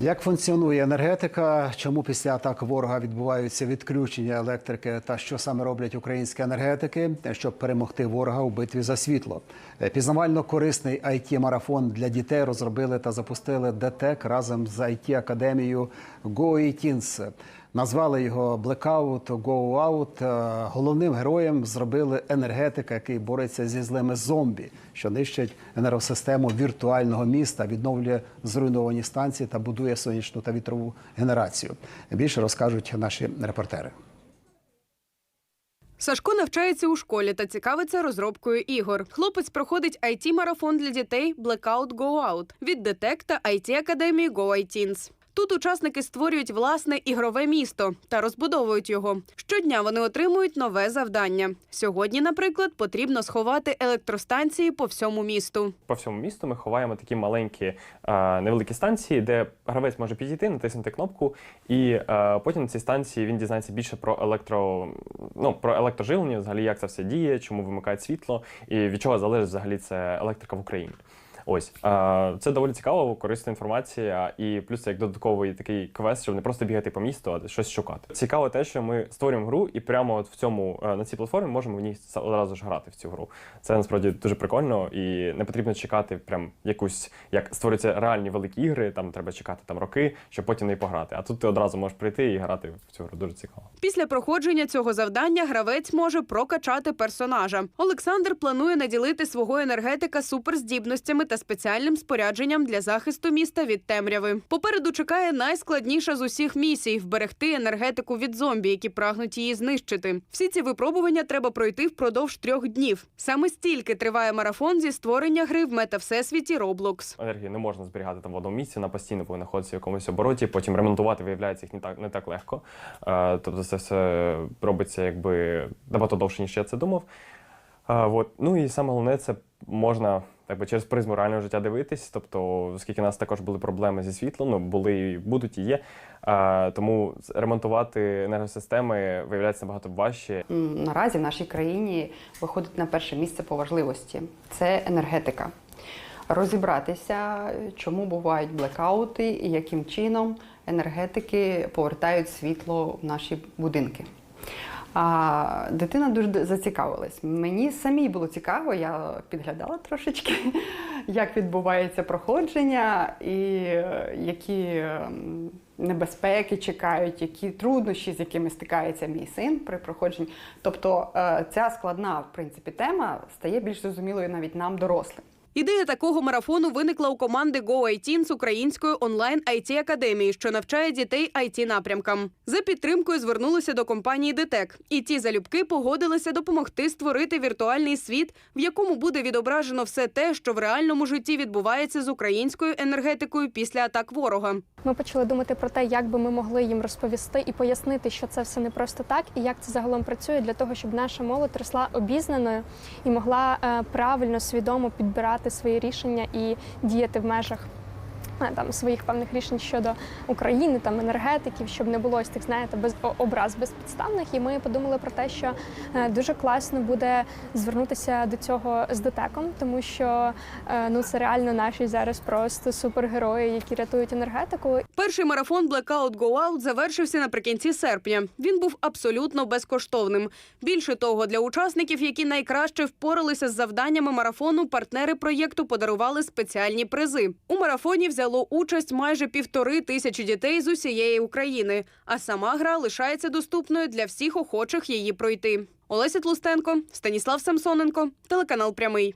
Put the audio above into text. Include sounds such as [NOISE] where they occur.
Як функціонує енергетика? Чому після атак ворога відбуваються відключення електрики? Та що саме роблять українські енергетики, щоб перемогти ворога у битві за світло? Пізнавально корисний it марафон для дітей розробили та запустили ДТЕК разом з it академією GoETeens. Назвали його Out. Е, Головним героєм зробили енергетика, який бореться зі злими зомбі, що нищать енергосистему віртуального міста, відновлює зруйновані станції та будує сонячну та вітрову генерацію. Більше розкажуть наші репортери. Сашко навчається у школі та цікавиться розробкою ігор. Хлопець проходить it марафон для дітей Blackout Go Out від ДТЕК та it академії Go iTeens. Тут учасники створюють власне ігрове місто та розбудовують його. Щодня вони отримують нове завдання. Сьогодні, наприклад, потрібно сховати електростанції по всьому місту. По всьому місту ми ховаємо такі маленькі е, невеликі станції, де гравець може підійти, натиснути кнопку, і е, потім на цій станції він дізнається більше про електро, ну, про електроживлення, взагалі як це все діє, чому вимикають світло, і від чого залежить взагалі це електрика в Україні. Ось це доволі цікаво, корисна інформація, і плюс це як додатковий такий квест, щоб не просто бігати по місту, а щось шукати. Цікаво те, що ми створюємо гру, і прямо от в цьому е, на цій платформі можемо в ній одразу ж грати в цю гру. Це насправді дуже прикольно, і не потрібно чекати прям якусь, як створюються реальні великі ігри. Там треба чекати там роки, щоб потім в неї пограти. А тут ти одразу можеш прийти і грати в цю гру. Дуже цікаво. Після проходження цього завдання гравець може прокачати персонажа. Олександр планує наділити свого енергетика суперздібностями та спеціальним спорядженням для захисту міста від темряви. Попереду чекає найскладніша з усіх місій вберегти енергетику від зомбі, які прагнуть її знищити. Всі ці випробування треба пройти впродовж трьох днів. Саме стільки триває марафон зі створення гри в метавсесвіті Roblox. Енергію не можна зберігати там в одному місці, вона постійно повинна знаходитися в якомусь обороті. Потім ремонтувати виявляється їх не так не так легко. Е, тобто це все робиться якби набагато довше, ніж я це думав. Е, от. Ну і саме головне, це можна так би через призму реального життя дивитись. Тобто, оскільки у нас також були проблеми зі світлом, ну були і будуть і є. Е, тому ремонтувати енергосистеми виявляється набагато важче. Наразі в нашій країні виходить на перше місце по важливості це енергетика. Розібратися, чому бувають блекаути і яким чином енергетики повертають світло в наші будинки. А дитина дуже зацікавилась. Мені самій було цікаво, я підглядала трошечки, [LAUGHS] як відбувається проходження і е, які ем, небезпеки чекають, які труднощі, з якими стикається мій син при проходженні. Тобто е, ця складна, в принципі, тема стає більш зрозумілою навіть нам, дорослим. Ідея такого марафону виникла у команди Go IT з української онлайн it академії, що навчає дітей it напрямкам. За підтримкою звернулися до компанії ДТЕК, і ті залюбки погодилися допомогти створити віртуальний світ, в якому буде відображено все те, що в реальному житті відбувається з українською енергетикою після атак ворога. Ми почали думати про те, як би ми могли їм розповісти і пояснити, що це все не просто так, і як це загалом працює для того, щоб наша молодь росла обізнаною і могла е, правильно, свідомо підбирати свої рішення і діяти в межах. Е, Там своїх певних рішень щодо України, там енергетиків, щоб не було ось тих, знаєте, без образ безпідставних. І ми подумали про те, що е, дуже класно буде звернутися до цього з дотеком, тому що е, ну це реально наші зараз просто супергерої, які рятують енергетику. Перший марафон Blackout Go Out завершився наприкінці серпня. Він був абсолютно безкоштовним. Більше того, для учасників, які найкраще впоралися з завданнями марафону, партнери проєкту подарували спеціальні призи. У марафоні взяло участь майже півтори тисячі дітей з усієї України. А сама гра лишається доступною для всіх охочих її пройти. Олеся Тлустенко, Станіслав Самсоненко, телеканал Прямий.